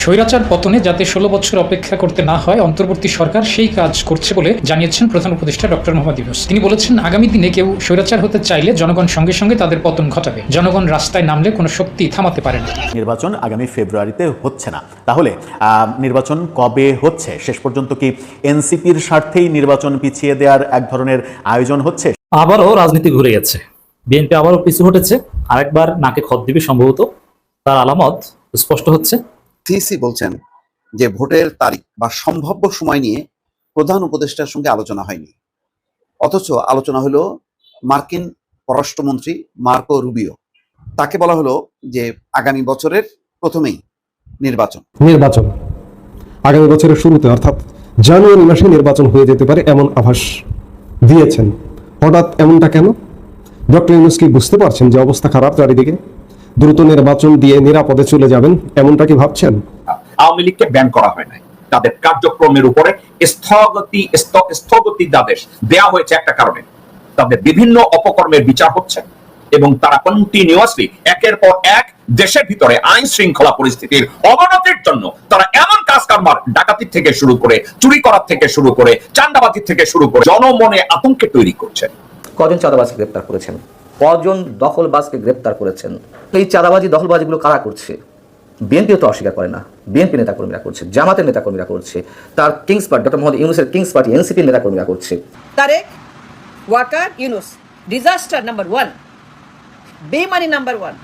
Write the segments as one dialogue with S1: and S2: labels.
S1: স্বৈরাচার পতনে যাতে ষোলো বছর অপেক্ষা করতে না হয় অন্তর্বর্তী সরকার সেই কাজ করছে বলে জানিয়েছেন প্রধান উপদেষ্টা ডক্টর মোহাম্মদ ইউনুস। তিনি বলেছেন আগামী দিনে কেউ স্বৈরাচার হতে চাইলে জনগণ সঙ্গে সঙ্গে তাদের পতন ঘটাবে। জনগণ রাস্তায় নামলে কোনো শক্তি থামাতে পারে না।
S2: নির্বাচন আগামী ফেব্রুয়ারিতে হচ্ছে না। তাহলে আহ, নির্বাচন কবে হচ্ছে? শেষ পর্যন্ত কি এনসিপির স্বার্থেই নির্বাচন পিছিয়ে দেওয়ার এক ধরনের আয়োজন হচ্ছে?
S3: আবারও রাজনীতি ঘুরে গেছে। বিএনপি আবারও পিছু হটেছে। আরেকবার নাকে খত দিবে সম্ভবত। তার আলামত স্পষ্ট হচ্ছে।
S4: সিসি বলছেন যে ভোটের তারিখ বা সম্ভাব্য সময় নিয়ে প্রধান উপদেষ্টার সঙ্গে আলোচনা হয়নি। অথচ আলোচনা হলো মার্কিন পররাষ্ট্রমন্ত্রী মার্কো রুবিও। তাকে বলা হলো যে আগামী বছরের প্রথমেই নির্বাচন।
S5: নির্বাচন। আগামী বছরের শুরুতে, অর্থাৎ জানুয়ারি মাসে নির্বাচন হয়ে যেতে পারে এমন আভাস দিয়েছেন। হঠাৎ এমনটা কেন? ডক্টর ইউনুস কি বুঝতে পারছেন যে অবস্থা খারাপ চারিদিকে? দ্রুত নির্বাচন দিয়ে নিরাপদে চলে যাবেন এমনটা কি ভাবছেন?
S6: আওয়ামী লীগকে ব্যান করা হয় নাই। তাদের কার্যক্রমের উপরে স্থগতি স্থ- স্থগতিদাদেশ দেয়া হয়েছে একটা কারণে। তাদের বিভিন্ন অপকর্মের বিচার হচ্ছে এবং তারা কন্টিনিউয়াসলি একের পর এক দেশের ভিতরে আইন শৃঙ্খলা পরিস্থিতির অবনতির জন্য তারা এমন কাজ কারবার ডাকাতির থেকে শুরু করে চুরি করার থেকে শুরু করে চান্দাবাজির থেকে শুরু করে জনমনে আতঙ্কে তৈরি করছে।
S7: কজন চাঁদাবাজকে গ্রেপ্তার করেছেন? কজন দখলবাজকে গ্রেপ্তার করেছেন? এই চাঁদাবাজি, দখলবাজিগুলো কারা করছে? বিএনপিও তো অস্বীকার করে না। বিএনপি নেতাকর্মীরা করছে, জামাতের নেতাকর্মীরা করছে, তার কিংস পার্টি, ডক্টর মোহাম্মদ ইউনুসের কিংস পার্টি, এনসিপির নেতাকর্মীরা করছে।
S8: Tarique Waker Yunus disaster number one বেমানি নাম্বার ওয়ান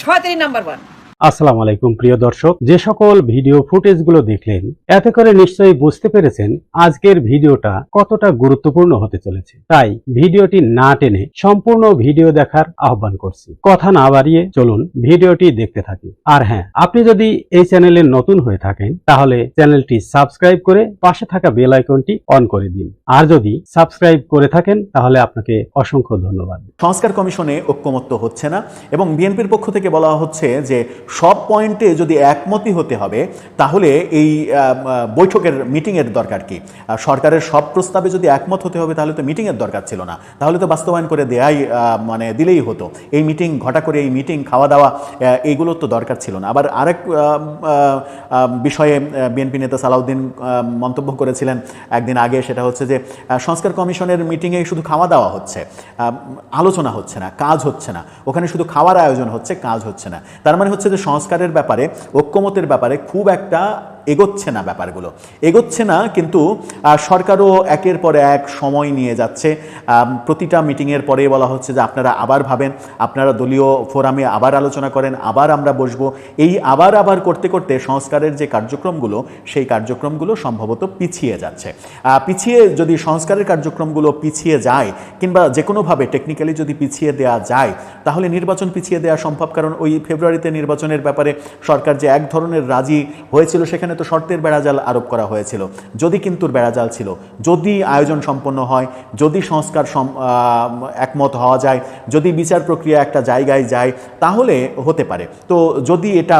S8: শয়তানি নাম্বার ওয়ান
S9: আসসালামু আলাইকুম, প্রিয় দর্শক। যে সকল ভিডিও ফুটেজগুলো দেখলেন, এতে করে নিশ্চয়ই বুঝতে পেরেছেন আজকের ভিডিওটা কতটা গুরুত্বপূর্ণ হতে চলেছে। তাই ভিডিওটি না টেনে সম্পূর্ণ ভিডিও দেখার আহ্বান করছি। কথা না বাড়িয়ে চলুন ভিডিওটি দেখতে থাকি। আর হ্যাঁ আপনি যদি এই চ্যানেলে নতুন হয়ে থাকেন, তাহলে চ্যানেলটি সাবস্ক্রাইব করে পাশে থাকা বেল আইকনটি অন করে দিন। আর যদি সাবস্ক্রাইব করে থাকেন, তাহলে আপনাকে অসংখ্য ধন্যবাদ।
S2: সংস্কার কমিশনে ঐক্যমত্য হচ্ছে না এবং বিএনপির পক্ষ থেকে বলা হচ্ছে যে সব পয়েন্টে যদি একমতই হতে হবে, তাহলে এই বৈঠকের মিটিংয়ের দরকার কি? সরকারের সব প্রস্তাবে যদি একমত হতে হবে, তাহলে তো মিটিংয়ের দরকার ছিল না। তাহলে তো বাস্তবায়ন করে দেয়াই মানে দিলেই হতো। এই মিটিং, ঘটা করে এই মিটিং, খাওয়া দাওয়া এইগুলোর তো দরকার ছিল না। আবার আরেক বিষয়ে বিএনপি নেতা সালাউদ্দিন মন্তব্য করেছিলেন একদিন আগে, সেটা হচ্ছে যে সংস্কার কমিশনের মিটিংয়ে শুধু খাওয়া দাওয়া হচ্ছে আলোচনা হচ্ছে না, কাজ হচ্ছে না। ওখানে শুধু খাওয়ার আয়োজন হচ্ছে, কাজ হচ্ছে না। তার মানে হচ্ছে যে সংস্কারের ব্যাপারে, ঐক্যমতের ব্যাপারে খুব একটা এগোচ্ছে না ব্যাপারগুলো। এগোচ্ছে না, কিন্তু সরকারও একের পর এক সময় নিয়ে যাচ্ছে। প্রতিটা মিটিংয়ের পরে বলা হচ্ছে যে আপনারা আবার ভাবেন, আপনারা দলীয় ফোরামে আবার আলোচনা করেন, আবার আমরা বসবো। এই আবার আবার করতে করতে সংস্কারের যে কার্যক্রমগুলো, সেই কার্যক্রমগুলো সম্ভবত পিছিয়ে যাচ্ছে। পিছিয়ে যদি সংস্কারের কার্যক্রমগুলো পিছিয়ে যায়, কিংবা যে কোনোভাবে টেকনিক্যালি যদি পিছিয়ে দেওয়া যায়, তাহলে নির্বাচন পিছিয়ে দেওয়া সম্ভব। কারণ ওই ফেব্রুয়ারিতে নির্বাচনের ব্যাপারে সরকার যে এক ধরনের রাজি হয়েছিল, সেখানে তো শর্তের বেড়াজাল আরোপ করা হয়েছিল। যদি কিন্তুর বেড়াজাল ছিল, যদি আয়োজন সম্পন্ন হয়, যদি সংস্কার একমত হওয়া যায়, যদি বিচার প্রক্রিয়া একটা জায়গায় যায়, তাহলে হতে পারে। তো যদি এটা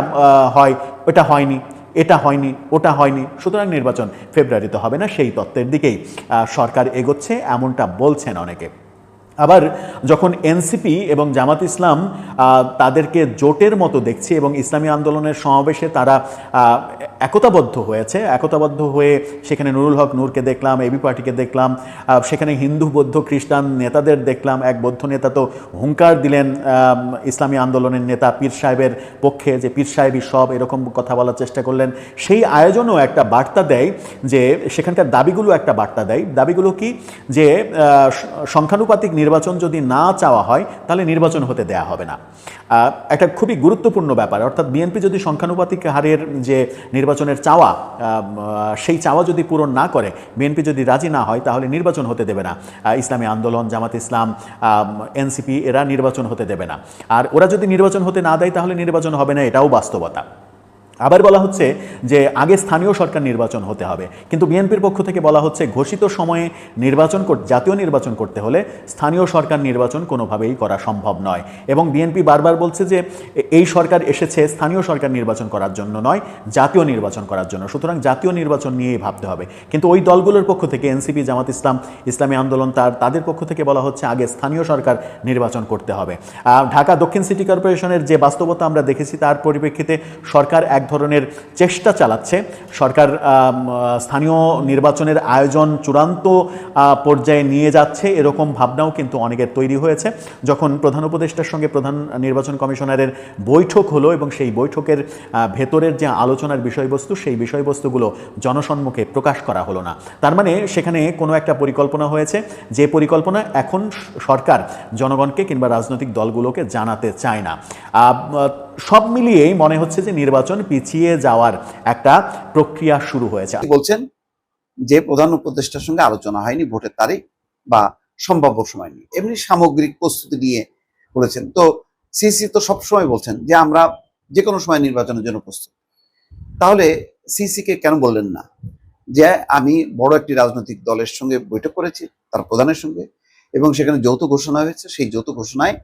S2: হয় ওটা হয়নি, এটা হয়নি, ওটা হয়নি, সুতরাং নির্বাচন ফেব্রুয়ারিতে হবে না, সেই তত্ত্বের দিকেই সরকার এগোচ্ছে, এমনটা বলছেন অনেকে। আবার যখন এনসিপি এবং জামাত ইসলাম তাদেরকে জোটের মতো দেখছে এবং ইসলামী আন্দোলনের সমাবেশে তারা একতাবদ্ধ হয়েছে, একতাবদ্ধ হয়ে সেখানে নুরুল হক নূরকে দেখলাম, এবি পার্টিকে দেখলাম সেখানে হিন্দু, বৌদ্ধ, খ্রিস্টান নেতাদের দেখলাম, এক বৌদ্ধ নেতা তো হুঙ্কার দিলেন ইসলামী আন্দোলনের নেতা পীর সাহেবের পক্ষে যে পীর সাহেবই সব এরকম কথা বলার চেষ্টা করলেন। সেই আয়োজনও একটা বার্তা দেয় যে সেখানকার দাবিগুলো একটা বার্তা দেয়। দাবিগুলো কি? যে সংখ্যানুপাতিক নির্বাচন যদি না চাওয়া হয়, তাহলে নির্বাচন হতে দেয়া হবে না। একটা খুবই গুরুত্বপূর্ণ ব্যাপার, অর্থাৎ বিএনপি যদি সংখ্যানুপাতিক হারের যে নির্বাচনের চাওয়া সেই চাওয়া যদি পূরণ না করে, বিএনপি যদি রাজি না হয়, তাহলে নির্বাচন হতে দেবে না। ইসলামী আন্দোলন, জামাত ইসলাম এনসিপি, এরা নির্বাচন হতে দেবে না। আর ওরা যদি নির্বাচন হতে না দেয়, তাহলে নির্বাচন হবে না, এটাও বাস্তবতা। আবার বলা হচ্ছে যে আগে স্থানীয় সরকার নির্বাচন হতে হবে। কিন্তু বিএনপির পক্ষ থেকে বলা হচ্ছে ঘোষিত সময়ে নির্বাচন জাতীয় নির্বাচন করতে হলে স্থানীয় সরকার নির্বাচন কোনোভাবেই করা সম্ভব নয়। এবং বিএনপি বারবার বলছে যে এই সরকার এসেছে স্থানীয় সরকার নির্বাচন করার জন্য নয়, জাতীয় নির্বাচন করার জন্য। সুতরাং জাতীয় নির্বাচন নিয়েই ভাবতে হবে। কিন্তু ওই দলগুলোর পক্ষ থেকে এনসিপি, জামাত ইসলাম, ইসলামী আন্দোলন তার তাদের পক্ষ থেকে বলা হচ্ছে আগে স্থানীয় সরকার নির্বাচন করতে হবে। ঢাকা দক্ষিণ সিটি কর্পোরেশনের যে বাস্তবতা আমরা দেখেছি তার পরিপ্রেক্ষিতে সরকার এক ধরনের চেষ্টা চালাচ্ছে। সরকার স্থানীয় নির্বাচনের আয়োজন চূড়ান্ত পর্যায়ে নিয়ে যাচ্ছে। এরকম ভাবনাও কিন্তু অনেকের তৈরি হয়েছে। যখন প্রধান উপদেষ্টার সঙ্গে প্রধান নির্বাচন কমিশনারের বৈঠক হলো এবং সেই বৈঠকের ভেতরের যে আলোচনার বিষয়বস্তু, সেই বিষয়বস্তুগুলো জনসম্মুখে প্রকাশ করা হলো না। তার মানে সেখানে কোনো একটা পরিকল্পনা হয়েছে। যে পরিকল্পনা এখন সরকার জনগণকে কিংবা রাজনৈতিক দলগুলোকে জানাতে চায় না। সব মিলিয়েই মনে হচ্ছে যে নির্বাচন পিছিয়ে যাওয়ার একটা প্রক্রিয়া শুরু হয়েছে।
S4: বলছেন যে প্রধান উপদেষ্টার সঙ্গে আলোচনা হয়নি ভোটের তারিখ বা সম্ভাব্য সময় নিয়ে। এমনি সামগ্রিক প্রস্তুতি নিয়ে বলেছেন। তো সিসি তো সবসময় বলছেন যে আমরা যে কোনো সময় নির্বাচনের জন্য প্রস্তুত। তাহলে সিসি কে কেন বললেন না? যে আমি বড় একটি রাজনৈতিক দলের সঙ্গে বৈঠক করেছি, তার প্রধানের সঙ্গে, এবং সেখানে যৌথ ঘোষণা হয়েছে। সেই যৌথ ঘোষণায়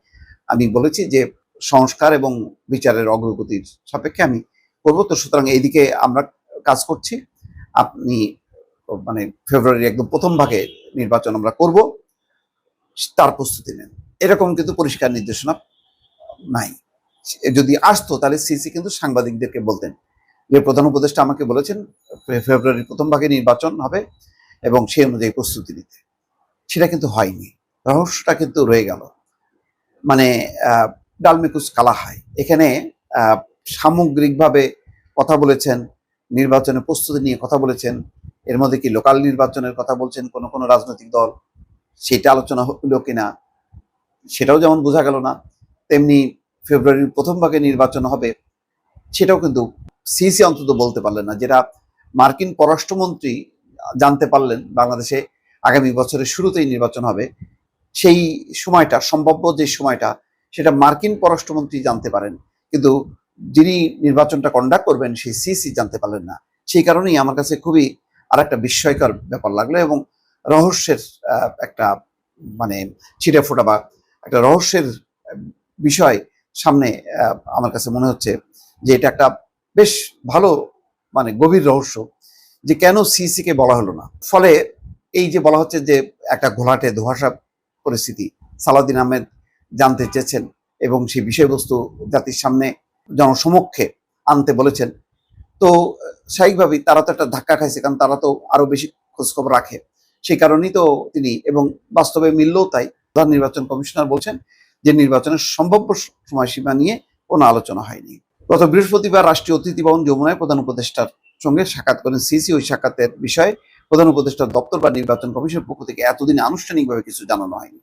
S4: আমি বলেছি যে সংস্কার এবং বিচারের অগ্রগতির সাপেক্ষে আমি করব। তো সুতরাং এইদিকে আমরা কাজ করছি। আপনি মানে ফেব্রুয়ারি একদম প্রথম ভাগে নির্বাচন আমরা করব। তার প্রস্তুতি নেন। এরকম কিন্তু পরিষ্কার নির্দেশনা নাই। যদি আসতো, তাহলে সিসি কিন্তু সাংবাদিকদেরকে বলতেন যে, প্রধান উপদেষ্টা আমাকে বলেছেন ফেব্রুয়ারির প্রথম ভাগে নির্বাচন হবে এবং সেই অনুযায়ী প্রস্তুতি নিতে। সেটা কিন্তু হয়নি। রহস্যটা কিন্তু রয়ে গেল। মানে ডালমেকুস হয়। এখানে সামগ্রিকভাবে কথা বলেছেন নির্বাচনের প্রস্তুতি নিয়ে কথা বলেছেন, এর মধ্যে কি লোকাল নির্বাচনের কথা বলছেন কোন কোন রাজনৈতিক দল, সেটা আলোচনা হলো কিনা, সেটাও যেমন বোঝা গেল না, তেমনি ফেব্রুয়ারির প্রথম ভাগে নির্বাচন হবে, সেটাও কিন্তু সিসি অন্তত বলতে পারলেন না, যেটা মার্কিন পররাষ্ট্রমন্ত্রী জানতে পারলেন, বাংলাদেশে আগামী বছরের শুরুতেই নির্বাচন হবে, সেই সময়টা, সম্ভাব্য যে সময়টা সেটা মার্কিন পররাষ্ট্রমন্ত্রী জানতে পারেন। কিন্তু যিনি নির্বাচনটা কন্ডাক্ট করবেন, সেই সিসি জানতে পারলেন না। সেই কারণেই আমার কাছে খুবই আর একটা বিস্ময়কর ব্যাপার লাগল এবং রহস্যের একটা মানে ছিটে ফোটা বা একটা রহস্যের বিষয় সামনে আমার কাছে মনে হচ্ছে যে এটা একটা বেশ ভালো মানে গভীর রহস্য যে কেন সিসি কে বলা হলো না। ফলে এই যে বলা হচ্ছে যে একটা ঘোলাটে ধোয়াশা পরিস্থিতি, সালাউদ্দিন আহমেদ জানতে চেয়েছেন এবং সেই বিষয়বস্তু জাতির সামনে জনসমক্ষে আনতে বলেছেন। তো, স্বাভাবিকভাবেই তারা তো একটা ধাক্কা খাইছে, কারণ তারা তো আরও বেশি খোঁজখবর রাখে। সেই কারণেই তো তিনি, এবং বাস্তবে মিললেও তাই প্রধান নির্বাচন কমিশনার বলছেন যে নির্বাচনের সম্ভাব্য সময়সীমা নিয়ে কোনো আলোচনা হয়নি। গত বৃহস্পতিবার রাষ্ট্রীয় অতিথি ভবন যমুনায় প্রধান উপদেষ্টার সঙ্গে সাক্ষাৎ করেন সিসি। ওই সাক্ষাতের বিষয়ে প্রধান উপদেষ্টার দপ্তর বা নির্বাচন কমিশনের পক্ষ থেকে এতদিন আনুষ্ঠানিকভাবে কিছু জানানো হয়নি।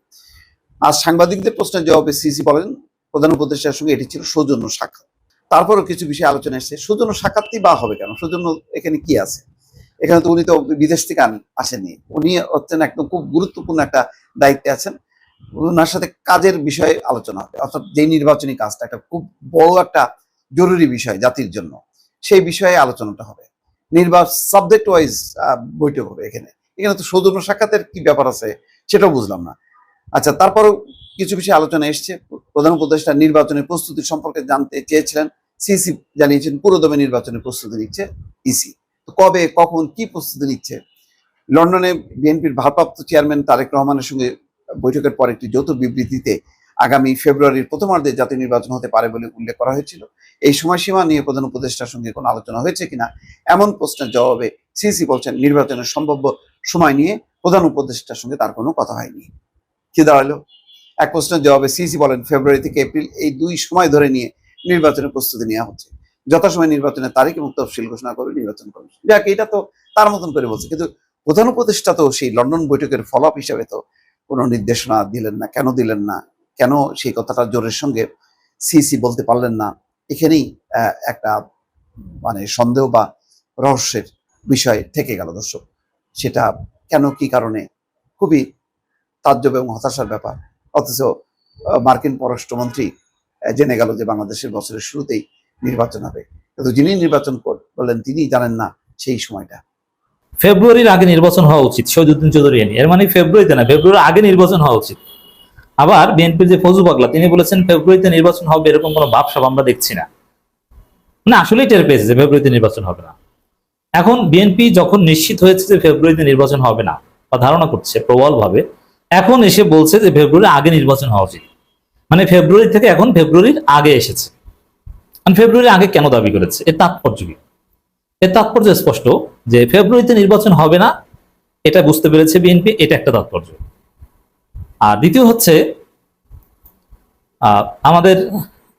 S4: আজ সাংবাদিকদের প্রশ্নের জবাবে সিসি বলেন, প্রধান উপদেষ্টার সঙ্গে এটি ছিল সৌজন্য সাক্ষাৎ। তারপরও কিছু বিষয়ে আলোচনা এসেছে। সৌজন্য সাক্ষাৎই বা হবে কেন? সৌজন্য এখানে কি আছে? এখানে তো উনি তো বিদেশ থেকে আসেননি। উনি হচ্ছেন একদম খুব গুরুত্বপূর্ণ একটা দায়িত্বে আছেন। ওনার সাথে কাজের বিষয়ে আলোচনা হবে। অর্থাৎ যে নির্বাচনী কাজটা একটা খুব বড় একটা জরুরি বিষয় জাতির জন্য, সেই বিষয়ে আলোচনাটা হবে। নির্বাচন সাবজেক্ট ওয়াইজ বৈঠক হবে এখানে। এখানে তো সৌজন্য সাক্ষাতের কি ব্যাপার আছে, সেটাও বুঝলাম না। আচ্ছা তারপরও কিছু বিষয়ে আলোচনা এসছে। প্রধান উপদেষ্টা নির্বাচনের প্রস্তুতি সম্পর্কে জানতে চেয়েছিলেন। সিসি জানিয়েছেন, পুরোদমে নির্বাচনের প্রস্তুতি নিচ্ছে ইসি। কবে, কখন, কি প্রস্তুতি নিচ্ছে? লন্ডনে বিএনপির ভারপ্রাপ্ত চেয়ারম্যান তারেক রহমানের সঙ্গে বৈঠকের পর একটি যৌথ বিবৃতিতে আগামী ফেব্রুয়ারির প্রথমার্ধে জাতীয় নির্বাচন হতে পারে বলে উল্লেখ করা হয়েছিল। এই সময়সীমা নিয়ে প্রধান উপদেষ্টার সঙ্গে কোনো আলোচনা হয়েছে কিনা, এমন প্রশ্নের জবাবে সিসি বলছেন, নির্বাচনের সম্ভাব্য সময় নিয়ে প্রধান উপদেষ্টার সঙ্গে তার কোনো কথা হয়নি। কি দাঁড়াল? এক প্রশ্নের জবাবে সিসি বলেন, ফেব্রুয়ারি থেকে এপ্রিল এই দুই সময় ধরে নিয়ে নির্বাচনের প্রস্তুতি নেওয়া হচ্ছে। যথাসময় নির্বাচনের তারিখ এবং তফসিল ঘোষণা করবে নির্বাচন কমিশন। যাক, এটা তো তার মতন করে বলছে, কিন্তু প্রধান উপদেষ্টা তো সেই লন্ডন বৈঠকের ফলো আপ হিসাবে তো কোনো নির্দেশনা দিলেন না, কেন দিলেন না? কেন সেই কথাটা জোরের সঙ্গে সিসি বলতে পারলেন না? এখানেই একটা মানে সন্দেহ বা রহস্যের বিষয় থেকে গেল দর্শক। সেটা কেন, কি কারণে? খুবই তাজ্জব এবং হতাশার ব্যাপার। অথচ মার্কিন পররাষ্ট্রমন্ত্রী জেনে গেল যে বাংলাদেশের বছরের শুরুতেই নির্বাচন হবে। কিন্তু যিনি নির্বাচন করলেন তিনি জানেন না সেই সময়টা।
S3: ফেব্রুয়ারির আগে নির্বাচন হওয়া উচিত, শহীদুদ্দিন চৌধুরী এর মানে ফেব্রুয়ারিতে না, ফেব্রুয়ারির আগে নির্বাচন হওয়া উচিত। আবার বিএনপির যে ফজু পাগলা, তিনি বলেছেন ফেব্রুয়ারিতে নির্বাচন হবে এরকম কোনো ভাবসাব আমরা দেখছি না। না আসলেই টের পেয়েছে যে ফেব্রুয়ারিতে নির্বাচন হবে না। এখন বিএনপি যখন নিশ্চিত হয়েছে যে ফেব্রুয়ারিতে নির্বাচন হবে না, বা ধারণা করছে প্রবল ভাবে এখন এসে বলছে যে ফেব্রুয়ারির আগে নির্বাচন হওয়া উচিত। মানে ফেব্রুয়ারি থেকে এখন ফেব্রুয়ারির আগে এসেছে। মানে ফেব্রুয়ারি আগে কেন দাবি করেছে? এর তাৎপর্য কি? এর তাৎপর্য স্পষ্ট যে ফেব্রুয়ারিতে নির্বাচন হবে না, এটা বুঝতে পেরেছে বিএনপি, এটা একটা তাৎপর্য। আর দ্বিতীয় হচ্ছে আমাদের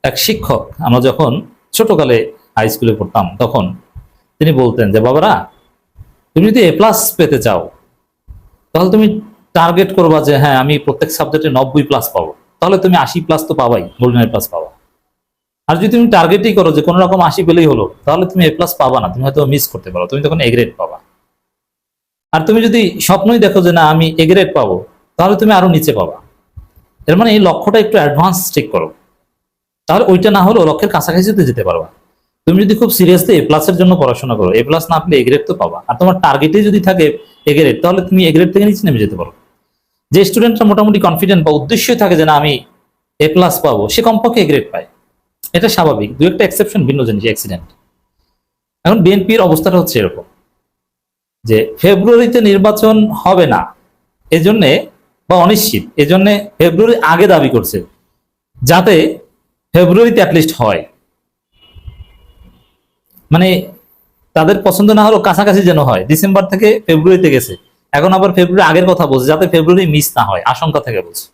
S3: এক শিক্ষক, আমরা যখন ছোটকালে হাই স্কুলে পড়তাম, তখন তিনি বলতেন যে, বাবারা, তুমি যদি এ প্লাস পেতে চাও, তাহলে তুমি টার্গেট করবা যে হ্যাঁ আমি প্রত্যেক সাবজেক্টে নব্বই প্লাস পাবো। তাহলে তুমি আশি প্লাস তো পাবাই গোল্ডেন এ প্লাস পাবা। আর যদি তুমি টার্গেটই করো যে, কোনো রকম আশি পেলেই হলো, তাহলে তুমি এ প্লাস পাবা না, তুমি হয়তো মিস করতে পারো, তুমি তখন এ গ্রেড পাবা। আর তুমি যদি স্বপ্নই দেখো যে, না, আমি এ গ্রেড পাবো, তাহলে তুমি আরও নিচে পাবা। এর মানে এই লক্ষ্যটা একটু অ্যাডভান্স ঠিক করো। তাহলে ওইটা না হলেও লক্ষ্যের কাছাকাছিতে যেতে পারবা। তুমি যদি খুব সিরিয়াসলি এ প্লাসের জন্য পড়াশোনা করো এ প্লাস না পেলে এ গ্রেড তো পাবা। আর তোমার টার্গেটে যদি থাকে এ গ্রেড তাহলে তুমি এ গ্রেড থেকে নিচে নেমে যেতে পারো। যে স্টুডেন্টরা মোটামুটি কনফিডেন্ট বা উদ্দেশ্যই থাকে যে না, আমি এ প্লাস পাবো, সে কমপক্ষে এ গ্রেড পায়। এটা স্বাভাবিক, দু একটা এক্সেপশন ভিন্ন জিনিস অ্যাক্সিডেন্ট এখন বিএনপির অবস্থাটা হচ্ছে এরকম, যে ফেব্রুয়ারিতে নির্বাচন হবে না, এজন্যে বা অনিশ্চিত, এজন্য ফেব্রুয়ারি আগে দাবি করছে, যাতে ফেব্রুয়ারিতে অ্যাটলিস্ট হয়। মানে তাদের পছন্দ না হলেও কাছাকাছি যেন হয় ডিসেম্বর থেকে ফেব্রুয়ারিতে গেছে। এখন আবার ফেব্রুয়ারি আগের কথা বলছে, যাতে ফেব্রুয়ারি মিস না হয়, আশঙ্কা থেকে বলছে।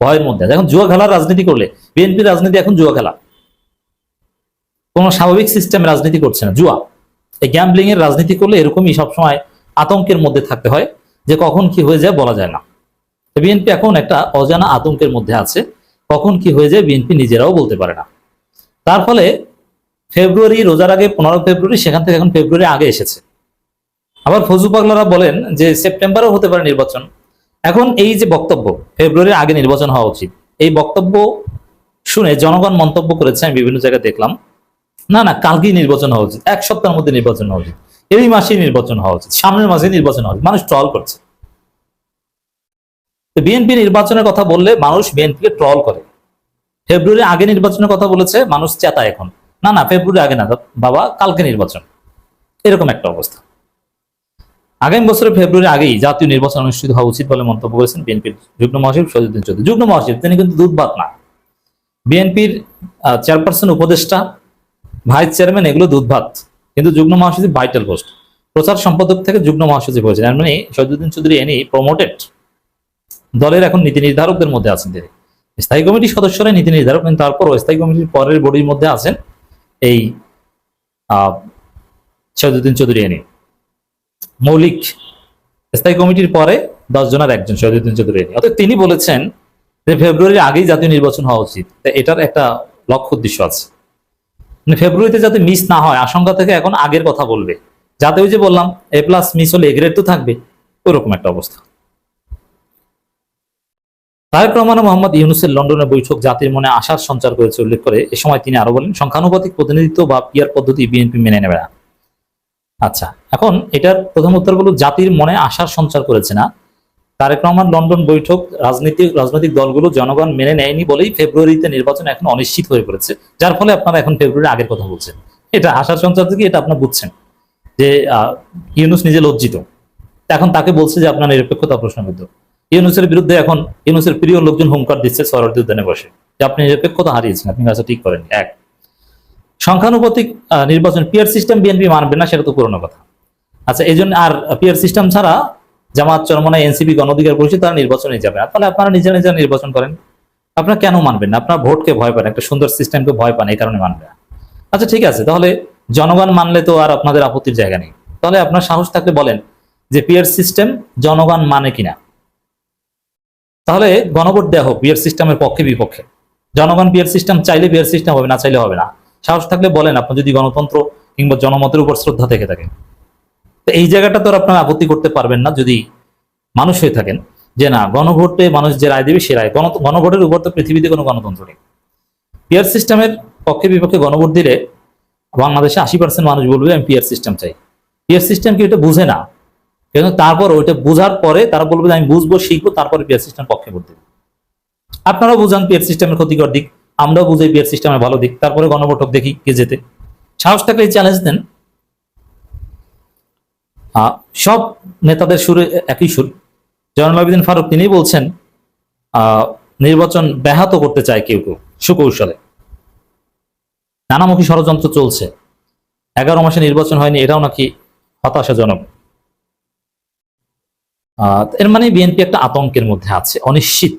S3: ভয়ের মধ্যে। এখন জুয়া খেলার রাজনীতি করলে বিএনপির রাজনীতি এখন জুয়া খেলা। কোন স্বাভাবিক সিস্টেম রাজনীতি করছে না। জুয়া এই গ্যাম্বলিং এর রাজনীতি করলে এরকমই সবসময় আতঙ্কের মধ্যে থাকতে হয়, যে কখন কি হয়ে যায় বলা যায় না। বিএনপি এখন একটা অজানা আতঙ্কের মধ্যে আছে, কখন কি হয়ে যায় বিএনপি নিজেরাও বলতে পারে না। তার ফলে ফেব্রুয়ারি রোজার আগে পনেরো ফেব্রুয়ারি সেখান থেকে এখন ফেব্রুয়ারি আগে এসেছে। আবার ফজু পাগলারা বলেন যে সেপ্টেম্বরও হতে পারে নির্বাচন। এখন এই যে বক্তব্য, ফেব্রুয়ারির আগে নির্বাচন হওয়া উচিত। এই বক্তব্য শুনে জনগণ মন্তব্য করেছে, আমি বিভিন্ন জায়গায় দেখলাম। না না, কালকেই নির্বাচন হওয়া উচিত। এক সপ্তাহের মধ্যে নির্বাচন হওয়া উচিত। এই মাসেই নির্বাচন হওয়া উচিত। সামনের মাসে নির্বাচন হওয়া উচিত। মানুষ ট্রল করছে। বিএনপি নির্বাচনের কথা বললে মানুষ বিএনপিকে ট্রল করে। ফেব্রুয়ারি আগে নির্বাচনের কথা বলেছে, মানুষ চেতা এখন। না না ফেব্রুয়ারি আগে না, বাবা, কালকে নির্বাচন। এরকম একটা অবস্থা। আগামী বছরের ফেব্রুয়ারি আগেই জাতীয় নির্বাচন অনুষ্ঠিত হওয়া উচিত বলে মন্তব্য করেছেন বিএনপির যুগ্ম মহাসচিব সজিউদ্দিন চৌধুরী। যুগ্ম মহাসচিব, তিনি কিন্তু দুধবাত না। বিএনপির চেয়ারপারসন, উপদেষ্টা, ভাইস চেয়ারম্যান এগুলো দুধভাত কিন্তু যুগ্ম মহাসচিব ভাইটাল পোস্ট। প্রচার সম্পাদক থেকে যুগ্ম মহাসচিব হয়েছেন। এর মানে সজিউদ্দিন চৌধুরী এনি প্রমোটেড দলের এখন নীতি নির্ধারকদের মধ্যে আছেন তিনি। স্থায়ী কমিটির সদস্যরা নীতি নির্ধারক, কিন্তু তারপর স্থায়ী কমিটির পরের বডির মধ্যে আছেন এই, আহ সৈয়দুদ্দিন চৌধুরী এনে। মৌলিক স্থায়ী কমিটির পরে দশ জনের একজন সৈয়দুদ্দিন চৌধুরী অর্থাৎ তিনি বলেছেন যে ফেব্রুয়ারির আগেই জাতীয় নির্বাচন হওয়া উচিত। এটার একটা লক্ষ্য উদ্দেশ্য আছে। মানে ফেব্রুয়ারিতে যাতে মিস না হয়, আশঙ্কা থেকে এখন আগের কথা বলবে। যাতে ওই যে বললাম এ প্লাস মিস হলে এ গ্রেড তো থাকবে, ওরকম একটা অবস্থা। তারেক রহমান মোহাম্মদ ইউনুসের লন্ডনের বৈঠক জাতির মনে আশার সঞ্চার করেছে উল্লেখ করে এ সময় তিনি আরও বলেন, সংখ্যানুপাতিক প্রতিনিধিত্ব বা পিয়ার পদ্ধতি বিএনপি মেনে নেবে না। আচ্ছা এখন এটার প্রথম উত্তর হলো জাতির মনে আশার সঞ্চার করেছে না। তারেক রহমান লন্ডন বৈঠক রাজনীতি রাজনৈতিক দলগুলো জনগণ মেনে নেয়নি বলেই ফেব্রুয়ারিতে নির্বাচন এখন অনিশ্চিত হয়ে পড়েছে। যার ফলে আপনারা এখন ফেব্রুয়ারি আগের কথা বলছেন। এটা আশার সঞ্চার থেকে এটা আপনার বুঝছেন যে ইউনুস নিজে লজ্জিত। এখন তাকে বলছে যে আপনার নিরপেক্ষতা প্রশ্নবিদ্ধ। ইউনুসের বিরুদ্ধে এখন ইউনুসের প্রিয় লোকজন হুঙ্কার দিচ্ছে সরদি উদ্যানে বসে। যে আপনি নিরপেক্ষতা হারিয়েছেন, আপনি কাজটা ঠিক করেন এক। সংখ্যানুপাতিক নির্বাচন পিয়ার সিস্টেম বিএনপি মানবে না, সেটা তো পুরোনো কথা। আচ্ছা এই জন্য আর পিয়ার সিস্টেম ছাড়া জামাত চরমনা এনসিপি গণঅধিকার পরিষদ, তারা নির্বাচনে যাবে না। তাহলে আপনারা নিজে নিজে নির্বাচন করেন। আপনারা কেন মানবেন না? আপনার ভোটকে ভয় পান, একটা সুন্দর সিস্টেমকে ভয় পান, এই কারণে মানবে না। আচ্ছা ঠিক আছে, তাহলে জনগণ মানলে তো আর আপনাদের আপত্তির জায়গা নেই। তাহলে আপনার সাহস থাকলে বলেন যে পিয়ার সিস্টেম জনগণ মানে কিনা। তাহলে গণভোট দেওয়া হোক বিয়ার সিস্টেমের পক্ষে বিপক্ষে জনগণ বিয়ার সিস্টেম চাইলে বিয়ার সিস্টেম হবে, না চাইলে হবে না। সাহস থাকলে বলেন, আপনি যদি গণতন্ত্র কিংবা জনমতের উপর শ্রদ্ধা থেকে থাকেন। তো এই জায়গাটা তো আপনারা আপত্তি করতে পারবেন না যদি মানুষ হয়ে থাকেন, যে না, গণভোটে মানুষ যে রায় দেবে সে রায়। গণ- গণভোটের উপর তো পৃথিবীতে কোনো গণতন্ত্র নেই। পিয়ার সিস্টেমের পক্ষে বিপক্ষে গণভোট দিলে বাংলাদেশে আশি পার্সেন্ট মানুষ বলবে, আমি পিয়ার সিস্টেম চাই। পিয়ার সিস্টেম কি এটা বুঝে না? কিন্তু তারপর ওইটা বোঝার পরে তারা বলবে, আমি বুঝব, শিখব, তারপরে পিয়ার সিস্টেম পক্ষে ভোট দেবে। আপনারাও বুঝান পিয়ার সিস্টেমের ক্ষতিকর দিক। আমরাও বুঝাই পিয়ার সিস্টেমের ভালো দিক, তারপরে গণভোটক দেখি কে যেতে সাহস থাকলে চ্যালেঞ্জ দেন। সব নেতাদের সুরে একই সুর। জয়নুল আবেদিন ফারুক তিনি বলছেন নির্বাচন ব্যাহত করতে চায় কেউ কেউ, সুকৌশলে। নানামুখী ষড়যন্ত্র চলছে। এগারো মাসে নির্বাচন হয়নি, এটাও নাকি হতাশাজনক। এর মানে বিএনপি একটা আতঙ্কের মধ্যে আছে, অনিশ্চিত।